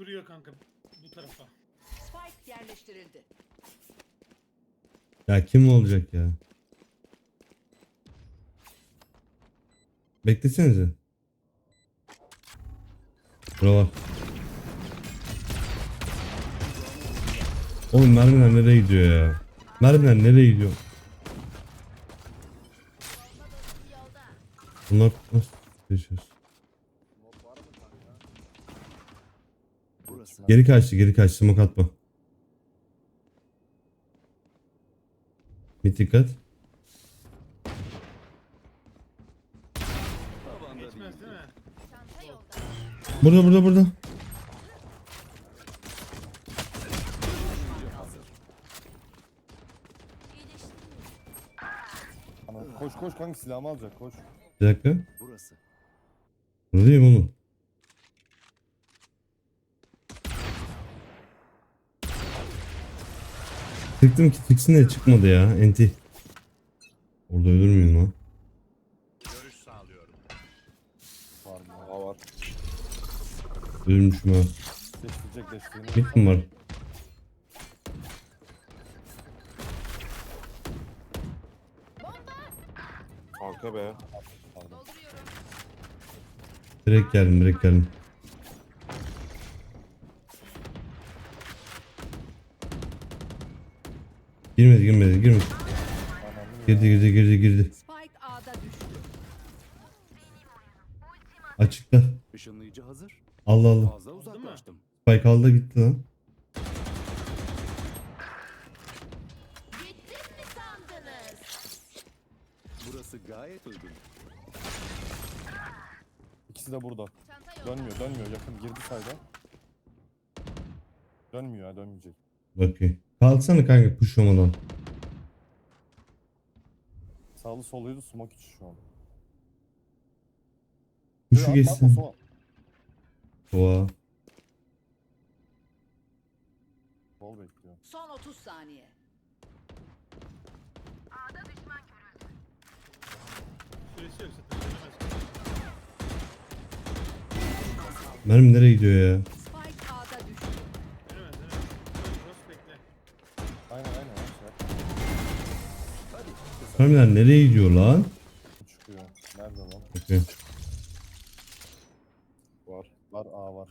kuruyor kanka bu tarafa. Spike yerleştirildi. Ya kim olacak ya? Beklesenize. Bura var. Oğlum mermiler nereye gidiyor ya? Mermiler nereye gidiyor? Bunlar nasıl yaşıyoruz? Burası. Geri kaçtı geri kaçtı smoke atma. Bir dikkat. Burada burada burada. Koş koş kanka silahımı alacak koş. Bir dakika. Burası. Buradayım oğlum. Tıktım ki tıksın de çıkmadı ya. Enti. Orada ölür müyüm lan? Var mı? Var. Ölmüşüm ha. Geçtirecek geçtiğini. Bit mi var? Kanka be. Direkt geldim direkt geldim. Girmedi girmedi girmedi. Girdi girdi girdi girdi. Spike A'da düştü. Açıkta. Işınlayıcı hazır. Allah Allah. Fazla uzaklaştım. Spike aldı gitti lan. Burası gayet uygun. İkisi de burada. Dönmüyor dönmüyor yakın girdi sayda. Dönmüyor ha dönmeyecek. Bakayım. Kalksana kanka puşlamadan. Sağlı soluydu smoke içi şu an. Kuşu Atma, geçsin. atma, Oha. Sol bekliyor. Son 30 saniye. Süresi yok zaten. Mermi nereye gidiyor ya? Aynen aynen. Mermiler nereye gidiyor lan? Çıkıyor. Nerede lan? Bakayım. Var. Var A var.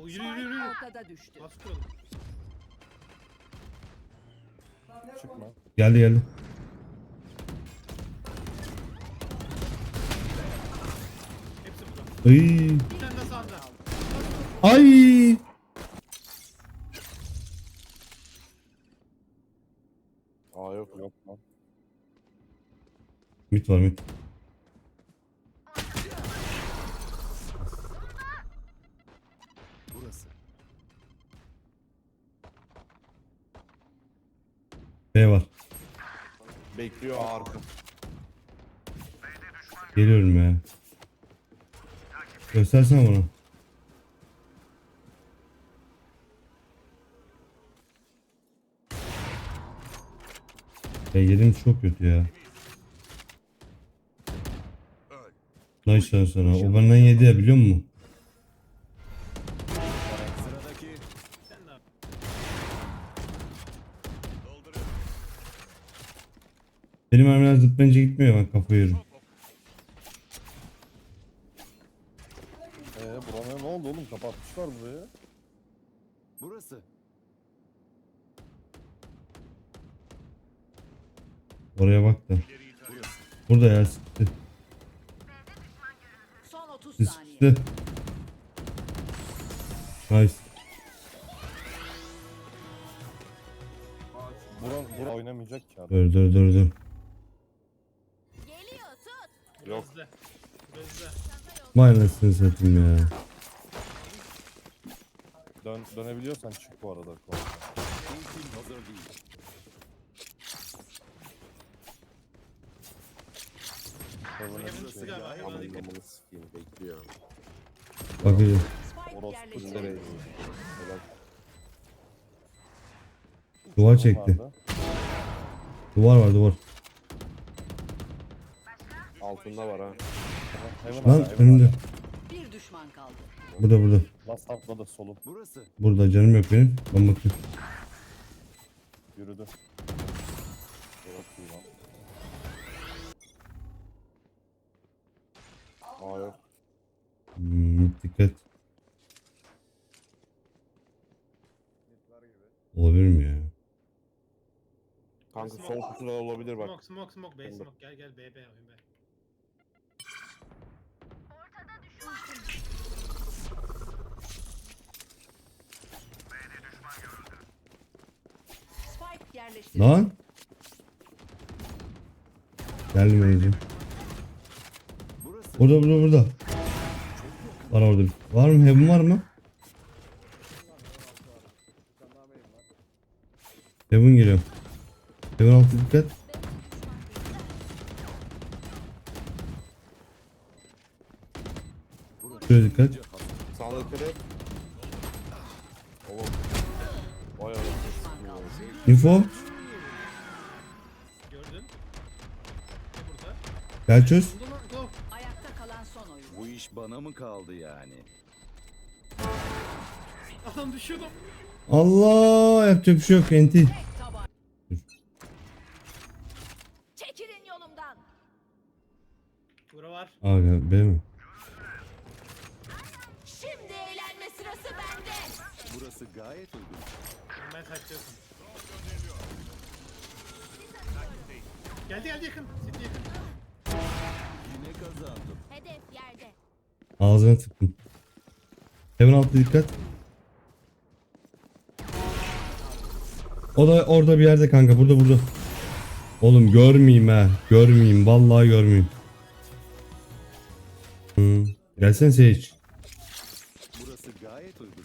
O yürü yürü yürü. Ortada düştü. Bas kuralım. Çıkma. Geldi geldi. Ay. Ay. A yok yok lan. Mit var mit. Burası. B var. Bekliyor arka. Geliyorum ya. Göstersene bana. Ya yerim çok kötü ya. Lan sana. O benden yedi ya biliyor musun? Benim mermiler zıplayınca gitmiyor ben kafayı yerim. Oğlum kapatmışlar burayı. Burası. Oraya bak da. Burada ya sıktı. Son 30 Sıktı. saniye. Nice. Buran, bura oynamayacak ki adam. Dur dur dur dur. Yok. Bezle. Bezle. Vay anasını satayım ya. Dön, dönebiliyorsan çık bu arada. Ultim hazır değil. Yakınlısı galiba, hayvan dikkat. Anlamını sikeyim bekliyor. Bakacağım. Spike Orospu yerleştirildi. nereye? Helal. Duvar çekti. Duvar var duvar. Altında var ha. Heaven Lan hala. Bir düşman kaldı. Burada burada. Last up'la da solum. Burası. Burada canım yok benim. Ben bakıyorum. Yürüdü. Çok iyi lan. Aa yok. Hmm, dikkat. Olabilir mi ya? Kanka sol kutuda olabilir bak. Smoke smoke smoke B Bunda. smoke gel gel B B oyun B. Lan. Burası. Burada burada burada. Var orada. Var mı? Heaven var mı? Heaven geliyor. Heaven altı dikkat. Şuraya dikkat. Sağlık Info. Gördün. Gel çöz. Ayakta kalan son oyun. Bu iş bana mı kaldı yani? Adam düşüyordu. Allah yapacak bir şey yok enti. Çekilin yolumdan. Bura var. Aga B mi? Şimdi eğlenme sırası bende. Burası gayet uygun. Ben kaçıyorsun. Geldi geldi yakın. City yakın. Yine kazandım. Hedef yerde. Ağzına tıktım. Heaven altı dikkat. O da orada bir yerde kanka. Burada burada. Oğlum görmeyeyim ha. Görmeyeyim. Vallahi görmeyeyim. Hı. Gelsene Sage. Burası gayet uygun.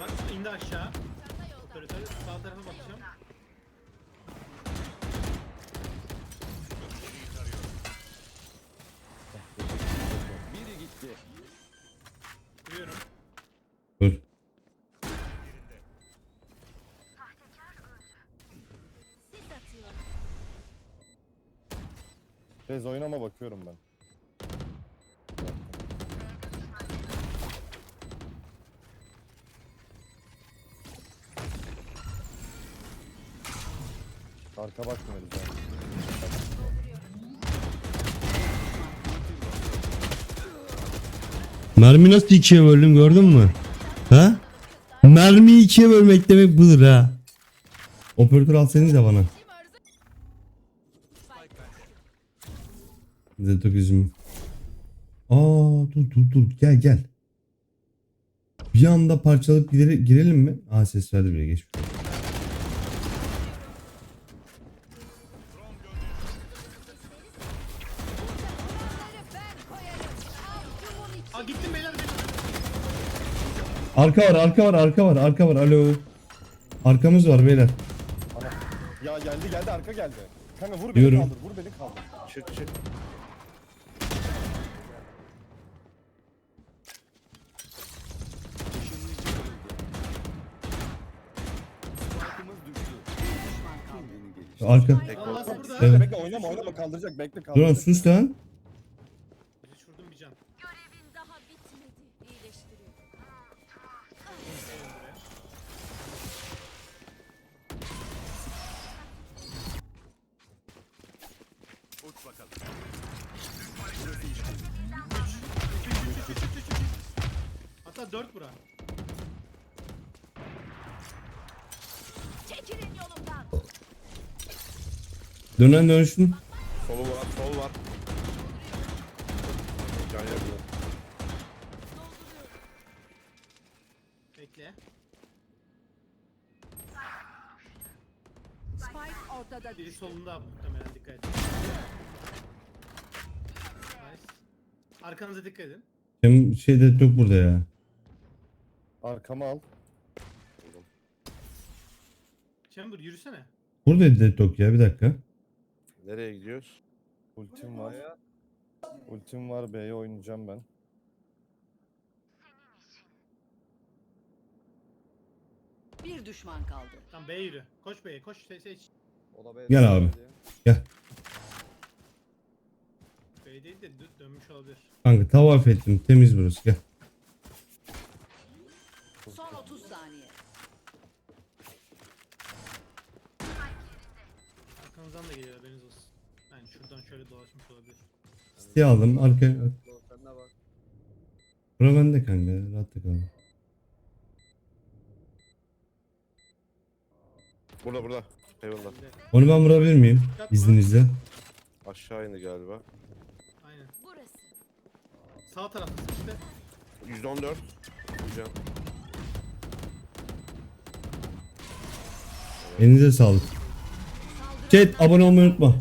Bak indi aşağı. Operatör sağ tarafa bakacağım. Rez oynama bakıyorum ben. Arka bakmıyoruz yani. Mermi nasıl ikiye böldüm gördün mü? Ha? Mermi ikiye bölmek demek budur ha. Operatör alsanız ya bana. Zetok yüzümü. Aa dur dur dur gel gel. Bir anda parçalayıp gire- girelim mi? Aa ses verdi bile geçmiş. Aa gittim beyler. benim. Arka var arka var arka var arka var alo. Arkamız var beyler. Ya geldi geldi arka geldi. Kanka vur beni Diyorum. kaldır vur beni kaldır. Çık çık. Arka. Evet. Bekle oynama oynama kaldıracak bekle Dur kaldıracak. sus lan. Hiç vurdum bir can. Görevin daha bitmedi. İyileştiriyorum. Uç bakalım. Hatta 4 bura. Dönen dönüşün. Solu var, sol var. Can yapıyor. Bekle. Spike ortada Biri düştü. solunda muhtemelen dikkat edin. Nice. Arkanıza dikkat edin. Benim şeyde yok burada ya. Arkama al. Chamber yürüsene. Buradaydı Deadlock ya bir dakika. Nereye gidiyoruz? Ultim var. Ultim var B'ye oynayacağım ben. Bir düşman kaldı. Tamam B'ye yürü. Koş B'ye koş. Seç seç. Gel abi. Gel. B değil de dö- dönmüş olabilir. Kanka tavaf ettim. Temiz burası. Gel. Son 30 saniye. Arkanızdan da geliyor haberiniz olsun. Yani şuradan şöyle dolaşmış olabilir. Siyah aldım. Arka... Sen de bak. Bura bende kanka. Rahatta kal. Burada burada. Eyvallah. Onu ben vurabilir miyim? İzninizle. Aşağı indi galiba. Aynen. Burası. Sağ tarafta işte. 114. Hocam. Elinize sağlık. Chat abone olmayı unutma.